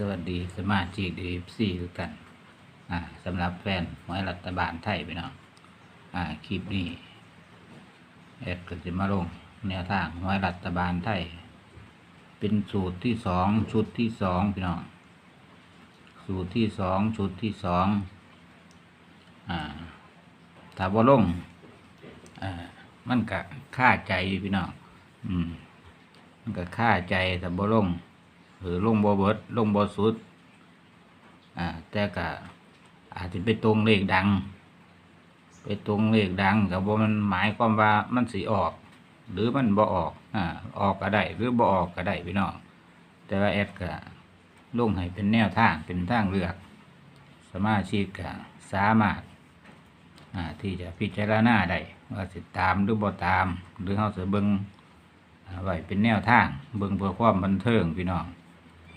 สวัสดีสมาชิกดีซีทุกท่านอ่าสำหรับแฟนหวยรัฐบาลไทยพี่น้องอ่าคลิปนี้แอดก็จะมาลงแนวทางหวยรัฐบาลไทย เป็นสูตรที่สองชุดที่สองพี่น้องสูตรที่สองชุดที่สองอ่าถ้าบ่ลงอ่ามันก็ค่าใจอยู่พี่น้องอืมมันก็ค่าใจแต่บ่ลง หรือลงบ่เบิดลงบ่สุดอ่าแต่ก็อาจจะไปตรงเลขดัง ไปตรงเลขดังกับว่ามันหมายความว่ามันสิออก หรือมันบ่ออกอ่าออกก็ได้หรือบ่ออกก็ได้พี่น้องแต่ว่าแอดก็ลงให้เป็นแนวทางเป็นทางเลือก สมาชิกก็สามารถอ่าที่จะพิจารณาได้ว่าสิตามหรือบ่ตาม หรือเฮาสิเบิงอ่าไว้เป็นแนวทาง เบิ่งเพื่อความบันเทิงพี่น้อง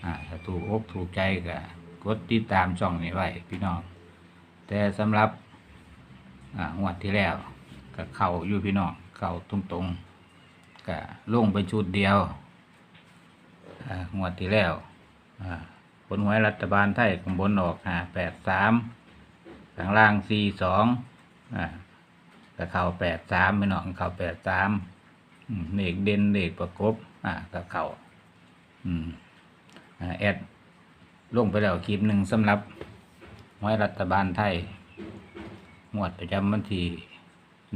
อ่าถ้าถูกอกถูกใจก็กดติดตามช่องนี้ไว้พี่น้อง แต่สำหรับอ่างวดที่แล้วก็เข้าอยู่พี่น้องเข้าตรงๆก็ลงไปชุดเดียวอ่างวดที่แล้วอ่าผลหวยรัฐบาลไทยข้างบนออกห้าแปดสามข้างล่างสี่สองอ่าก็เข้าแปดสามพี่น้องเข้าแปดสามอืมเลขเด่นเลขประกบอ่าก็เข้าอืม แอดลงไปแล้วคลิปหนึ่งสำหรับหวยรัฐบาลไทยงวดประจำวันที่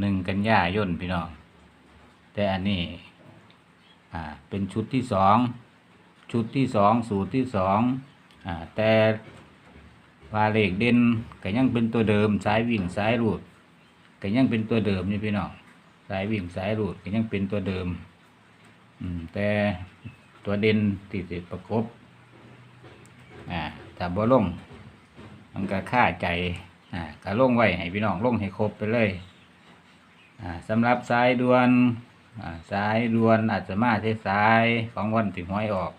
หนึ่งกันยายนพี่น้องแต่อันนี้อ่าเป็นชุดที่สองชุดที่สองสูตรที่สองอ่าแต่ว่าเลขเด่นก็ยังเป็นตัวเดิมสายวิ่งสายรูดก็ยังเป็นตัวเดิมนี่พี่น้องสายวิ่งสายรูดก็ยังเป็นตัวเดิม อืมแต่ตัวเด่นที่ติดประกบ อ่าถ้าบ่ลง มันก็ค่าใจอ่าก็ลงไว้ให้พี่น้องลงให้ครบไปเลยอ่าสำหรับสายด่วนอ่าสายด่วนอาจจะมาที่สายของวันที่หวยออก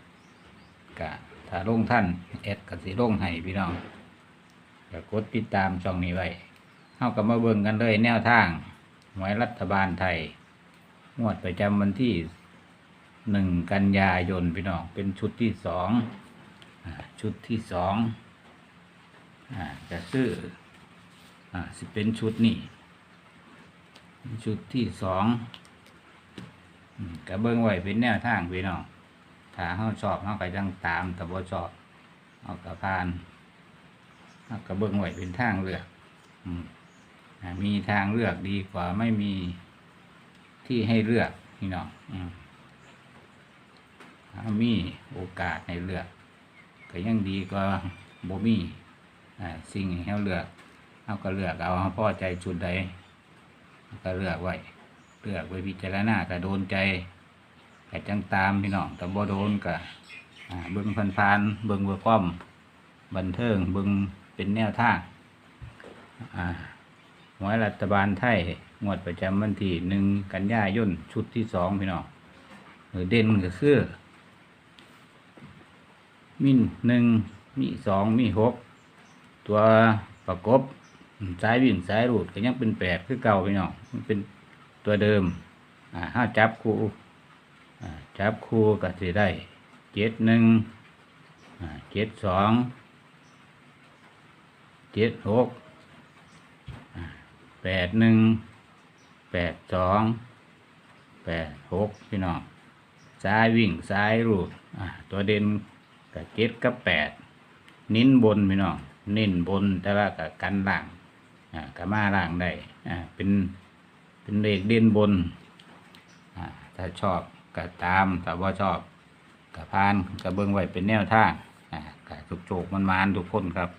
ก็ถ้าลงท่านเอ็ดก็สิลงให้พี่น้องก็กดติดตามช่องนี้ไว้เฮาก็มาเบิ่งกันเลยแนวทางหวยรัฐบาลไทยงวดประจำวันที่หนึ่งกันยายนพี่น้องเป็นชุดที่สอง ชุดที่สองจะซื้ออาสิเป็นชุดนี้ชุดที่สองกระเบื้องไหวเป็นแนวทางพี่น้องถ้าเขาชอบเขาก็จังตามแต่บ่ชอบเอากระพานเอากระเบื้องไหวเป็นทางเลือกอ่ามีทางเลือกดีกว่าไม่มีที่ให้เลือกพี่น้องอืมถ้ามีโอกาสให้เลือก ก็ยังดีกว่าบ่มีอ่าสิ่งให้เราเลือกเราก็เลือกเอาเราพอใจชุดใดเราก็เลือกไว้เลือกไว้พิจารณาก็โดนใจก็จังตามพี่น้องแต่บ่โดนก็เบิ่งพันๆเบิ่งเพื่อความบันเทิงเบิ่งเป็นแนวทางอ่าหวยรัฐบาลไทยงวดประจำวันที่หนึ่งกันยายนชุดที่สองพี่น้องเด่นก็คือ มีหนึ่งมีสองมีหกตัวประกบอืมสายวิ่งสายรูดก็ยังเป็นแปดคือเก่าพี่น้องมันเป็นตัวเดิมอ่าห้าจับคู่อ่าจับคู่ก็จะได้เจ็ดหนึ่งอ่าเจ็ดสองเจ็ดหกแปดหนึ่งแปดสองแปดหกพี่น้องซ้ายวิ่งซ้ายรูดอ่าตัวเด่น กับเจ็ดกับแปดนิ้นบนพี่น้องนิ้นบนแต่ว่ากับกันล่างอ่ากับมาล่างได้อ่าเป็นเป็นเลขเด่นบนอ่าถ้าชอบก็ตามถ้าว่าชอบกับพานกับเบิ้งไว้เป็นแนวทางอ่ากับจุกโจกมันมานทุกคนครับ